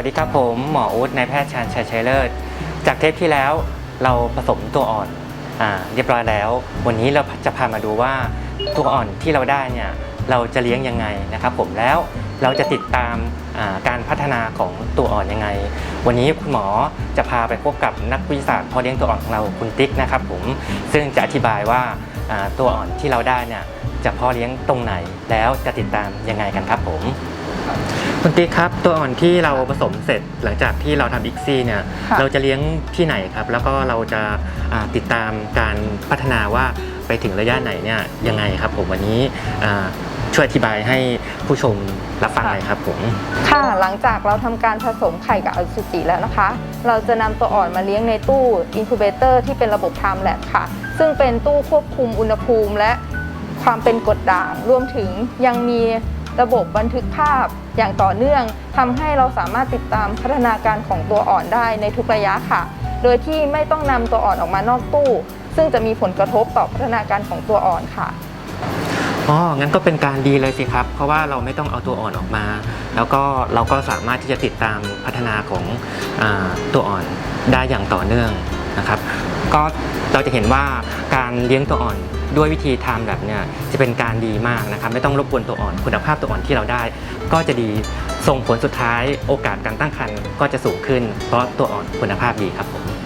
วัสดีครับผมหมออู๊ดนายแพทย์ชาญชัยชัยเลิศจากเทปที่แล้วเราผสมตัวอ่อนอาเรียบร้อยแล้ว วันนี้เราจะพามาดูว่าตัวอ่อนที่เราได้เนี่ยเราจะเลี้ยงยังไงนะครับ ผมแล้วเราจะติดตามาการพัฒนาของตัวอ่อนยังไง วันนี้คุณหมอจะพาไปพบกับนักวิทยาศาสตร์เพอเลี้ยงตัวอ่อนของเราคุณติ๊กนะครับผมซึ่งจะอธิบายว่าาตัวอ่อนที่เราได้เนี่ยจะพาะเลี้ยงตรงไหนแล้วจะติดตามยังไงกันครับผม คุณติ๊กครับตัวอ่อนที่เราผสมเสร็จหลังจากที่เราทำอีกซี่เนี่ยค่ะเราจะเลี้ยงที่ไหนครับ แล้วก็เราจะอ่าติดตามการพัฒนาว่าไปถึงระยะไหนเนี่ยยังไงครับ ผมวันนี้อ่าช่วยอธิบายให้ผู้ชมรับฟังหน่อยครับผมค่ะหลังจากเราทำการผสมไข่กับอสุจิแล้วนะคะ เราจะนำตัวอ่อนมาเลี้ยงในตู้อินคูเบเตอร์ที่เป็นระบบ Time Lab ค่ะ ซึ่งเป็นตู้ควบคุมอุณหภูมิและความเป็นกรดด่างรวมถึงยังมี ระบบบันทึกภาพอย่างต่อเนื่องทำให้เราสามารถติดตามพัฒนาการของตัวอ่อนได้ในทุกระยะค่ะ โดยที่ไม่ต้องนำตัวอ่อนออกมานอกตู้ ซึ่งจะมีผลกระทบต่อพัฒนาการของตัวอ่อนค่ะอ๋อ งั้นก็เป็นการดีเลยสิครับ เพราะว่าเราไม่ต้องเอาตัวอ่อนออกมา แล้วก็เราก็สามารถที่จะติดตามพัฒนาของอตัวอ่อนได้อย่างต่อเนื่องนะครับ ก็เราจะเห็นว่าการเลี้ยงตัวอ่อนด้วยวิธีทำแบบเนี่ยจะเป็นการดีมากนะครับไม่ต้องรบกวนตัวอ่อน คุณภาพตัวอ่อนที่เราได้ ก็จะดีส่งผลสุดท้ายโอกาสการตั้งครรภ์ก็จะสูงขึ้น เพราะตัวอ่อนคุณภาพดีครับผม